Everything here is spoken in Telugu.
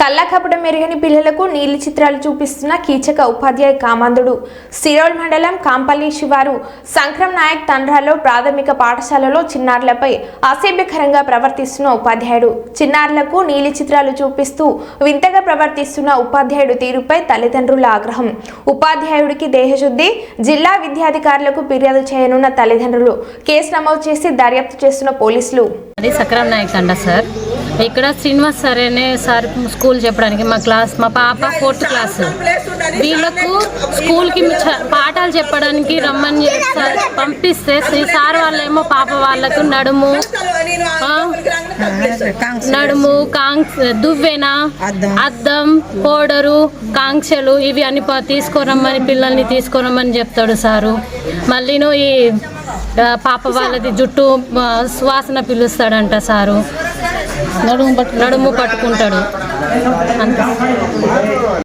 కళ్ళకపడం మెరుగని పిల్లలకు నీలి చిత్రాలు చూపిస్తున్న కీచక ఉపాధ్యాయ కామాంధుడు. సిరోల్ మండలం కాంపల్లి శివారు సంక్రమ్ నాయక్ తండ్రాలో ప్రాథమిక పాఠశాలలో చిన్నారులపై అసభ్యకరంగా ప్రవర్తిస్తున్న ఉపాధ్యాయుడు. చిన్నారులకు నీలి చిత్రాలు చూపిస్తూ వింతగా ప్రవర్తిస్తున్న ఉపాధ్యాయుడు తీరుపై తల్లిదండ్రుల ఆగ్రహం. ఉపాధ్యాయుడికి దేహశుద్ధి జిల్లా విద్యాధికారులకు ఫిర్యాదు చేయనున్న తల్లిదండ్రులు కేసు నమోదు చేసి దర్యాప్తు చేస్తున్న పోలీసులు. అది నాయక్ సార్. ఇక్కడ శ్రీనివాస్ సార్ అనే సార్ స్కూల్ చెప్పడానికి మా క్లాస్ మా పాప ఫోర్త్ క్లాస్. వీళ్ళకు స్కూల్కి పాఠాలు చెప్పడానికి రమ్మని పంపిస్తే ఈ సార్ వాళ్ళేమో పాప వాళ్ళకు నడుము నడుము కాంక్స్ దువ్వెన అద్దం. పౌడరు కాంక్షలు ఇవి అన్ని ప- తీసుకురమ్మని పిల్లల్ని తీసుకురమ్మని చెప్తాడు సారు. మళ్ళీను ఈ పాప వాళ్ళది జుట్టు సువాసన పిలుస్తాడంట సారు. నడుము పట్టు నడుము పట్టుకుంటాడు. అంతే.